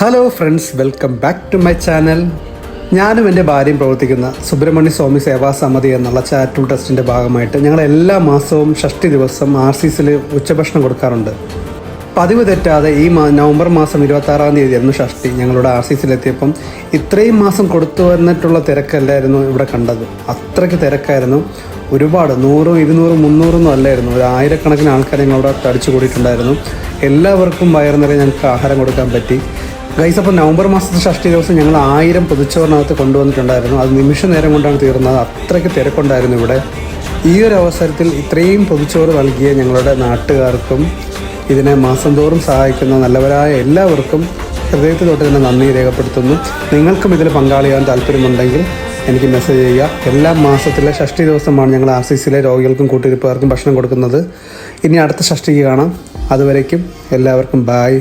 Hello friends welcome back to my channel ഞാനും എന്റെ ഭാര്യയും പ്രവർത്തിക്കുന്ന സുബ്രഹ്മണ്യ സ്വാമി സേവാ സമിതി എന്നുള്ള ചാരിറ്റബിൾ ട്രസ്റ്റിന്റെ ഭാഗമായിട്ട് ഞങ്ങൾ എല്ലാ മാസവും ഷഷ്ടി ദിവസം ആർ സി സിയിൽ ഉച്ചഭക്ഷണം കൊടുക്കാറുണ്ട്. പതിവ് തെറ്റാതെ ഈ നവംബർ മാസം ഇരുപത്താറാം തീയതി ആയിരുന്നു ഷഷ്ടി. ഞങ്ങളുടെ ആർ സി സിയിലെത്തിയപ്പം ഇത്രയും മാസം കൊടുത്തു വന്നിട്ടുള്ള തിരക്കല്ലായിരുന്നു ഇവിടെ കണ്ടത്. അത്രയ്ക്ക് തിരക്കായിരുന്നു. ഒരുപാട് നൂറും ഇരുന്നൂറും മുന്നൂറൊന്നും അല്ലായിരുന്നു. ഒരു ആയിരക്കണക്കിന് ആൾക്കാർ ഞങ്ങളവിടെ തടിച്ചു കൂടിയിട്ടുണ്ടായിരുന്നു എല്ലാവർക്കും വയറു നിറയെ ഞങ്ങൾക്ക് ആഹാരം കൊടുക്കാൻ പറ്റി. ഗൈസ് അപ്പോൾ നവംബർ മാസത്തെ ഷഷ്ടി ദിവസം ഞങ്ങൾ ആയിരം പൊതിച്ചോറിനകത്ത് കൊണ്ടുവന്നിട്ടുണ്ടായിരുന്നു. അത് നിമിഷ നേരം കൊണ്ടാണ് തീർന്നത്. അത്രയ്ക്ക് തിരക്കുണ്ടായിരുന്നു ഇവിടെ. ഈ ഒരു അവസരത്തിൽ ഇത്രയും പൊതിച്ചോറ് നൽകിയ ഞങ്ങളുടെ നാട്ടുകാർക്കും ഇതിനെ മാസം തോറും സഹായിക്കുന്ന നല്ലവരായ എല്ലാവർക്കും ഹൃദയത്തിൽ തൊട്ട് തന്നെ നന്ദി രേഖപ്പെടുത്തുന്നു. നിങ്ങൾക്കും ഇതിൽ പങ്കാളിയാൻ താല്പര്യമുണ്ടെങ്കിൽ എനിക്ക് മെസ്സേജ് ചെയ്യുക. എല്ലാ മാസത്തിലെ ഷഷ്ടി ദിവസമാണ് ഞങ്ങൾ ആർ സി സിയിലെ രോഗികൾക്കും കൂട്ടിരിപ്പുകാർക്കും ഭക്ഷണം കൊടുക്കുന്നത്. ഇനി അടുത്ത ഷഷ്ടിക്ക് കാണാം. അതുവരേക്കും എല്ലാവർക്കും ബായ്